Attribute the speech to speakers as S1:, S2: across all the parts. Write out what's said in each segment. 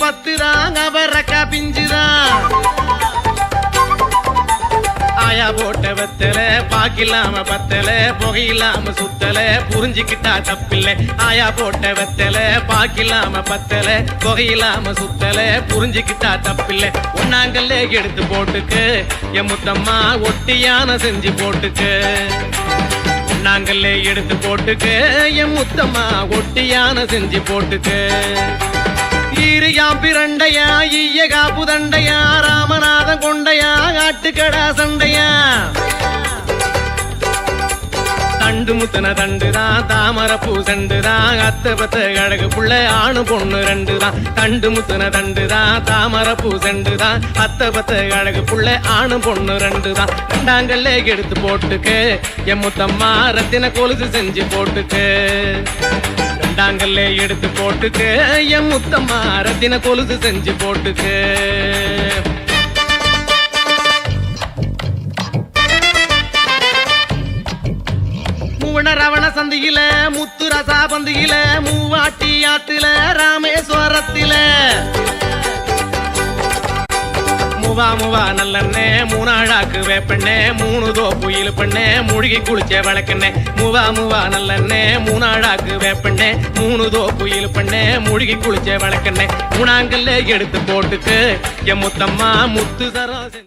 S1: அஞ்சு அஞ்சு பத்து அவரக்கா ஆயா போட்ட வத்தல பாக்கில்லாம பத்தல புகையில்லாம சுத்தல புரிஞ்சுக்கிட்டா தப்பில்லை. ஆயா போட்ட வத்தல பாக்கில்லாம பத்தல புகையில்லாம சுத்தல புரிஞ்சுக்கிட்டா தப்பில்லை. ஒன்னாங்கல்ல எடுத்து போட்டுக்கு என் முத்தம்மா ஒட்டியான செஞ்சு போட்டுக்கு. நாங்களே எடுத்து போட்டுக்கு என் முத்தம்மா ஒட்டியான செஞ்சு போட்டுக்கு. ஈரியா பிரண்டையா ஈய காப்பு தண்டையா ராமநாதன் கொண்டையா ஆட்டுக்கடா சண்டையா. தண்டு முத்தன தண்டுதான் தாமர பூ சண்டுதான் அத்த பத்த கழகு புள்ள ஆணு பொண்ணு ரெண்டு தான் தண்டு முத்தன தண்டுதான் தாமர பூ சண்டுதான் அத்த பத்த கழகு புள்ள ஆணு பொண்ணு ரெண்டு தான் ரெண்டாங்கல்ல எடுத்து போட்டுக்கு என் முத்தம்மா ரத்தின கொலுசு செஞ்சு போட்டுக்கு. வேண்டாங்கல்லே எடுத்து போட்டுக்கு. என் முத்தம்மா ரத்தின கொலுசு செஞ்சு போட்டுக்கு. மூவன ரவண சந்தியில முத்து ரசா பந்தியில மூவாட்டி ஆத்துல ராமேஸ்வரத்தில. முவா முவா நல்லண்ணே. மூணாழாக்கு வேப்பண்ணே மூணு தோப்பு இழுப்பண்ணே. முழுகி குளிச்ச வழக்கண்ணே முவா முவா நல்லண்ணே. மூணாழாக்கு வேப்பண்ணே மூணு தோப்பு இழுப்பண்ணே. முழுகி குளிச்ச வழக்கண்ணே மூணாங்கல்ல எடுத்து போட்டுக்கு. என் முத்தம்மா முத்து சரம் செஞ்சு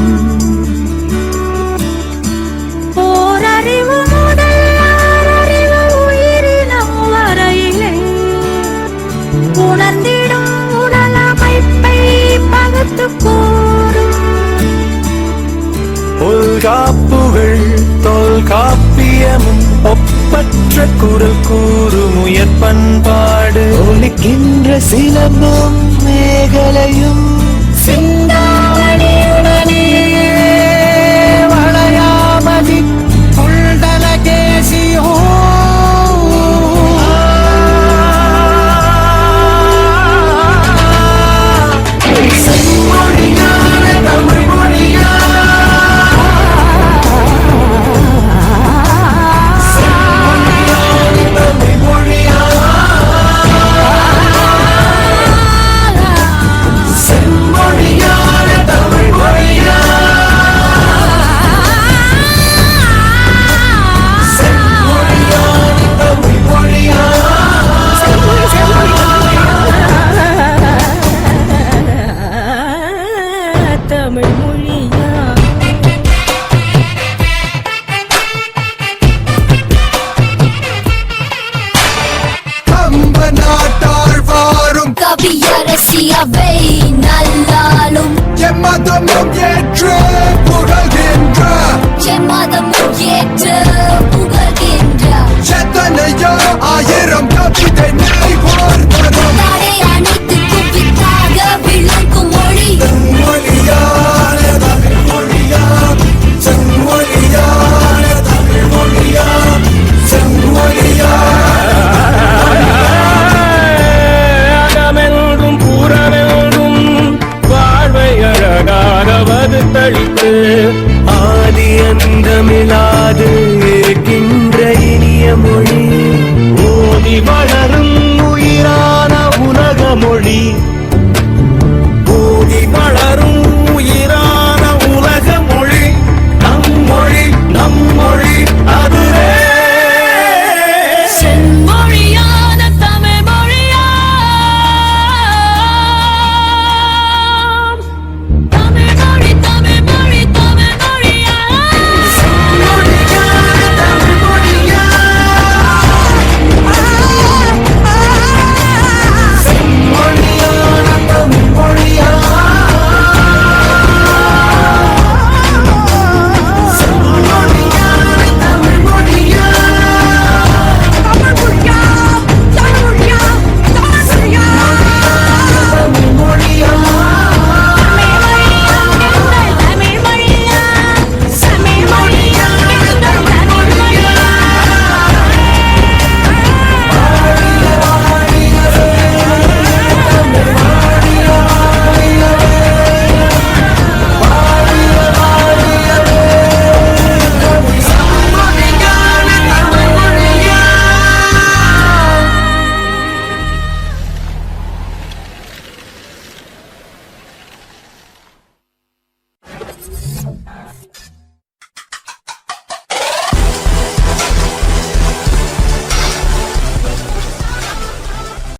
S2: பண்பாடு. ஒலிக்கின்ற சிலம்பும் மேகலையும் ஆவிய
S3: ரசியவை நல்லாலும்.
S2: எம்மதமும் ஏற்று புகழ்கின்ற
S3: எம்மதமும் ஏற்று புகழ்கின்ற
S2: எத்தனையோ ஆயிரம் கவிதை நெய்வோர்
S1: தரும் வாய்த்தளித்து
S2: ஆதி அந்தமிழாது இருக்கின்ற இனிய மொழி. ஓதி மழ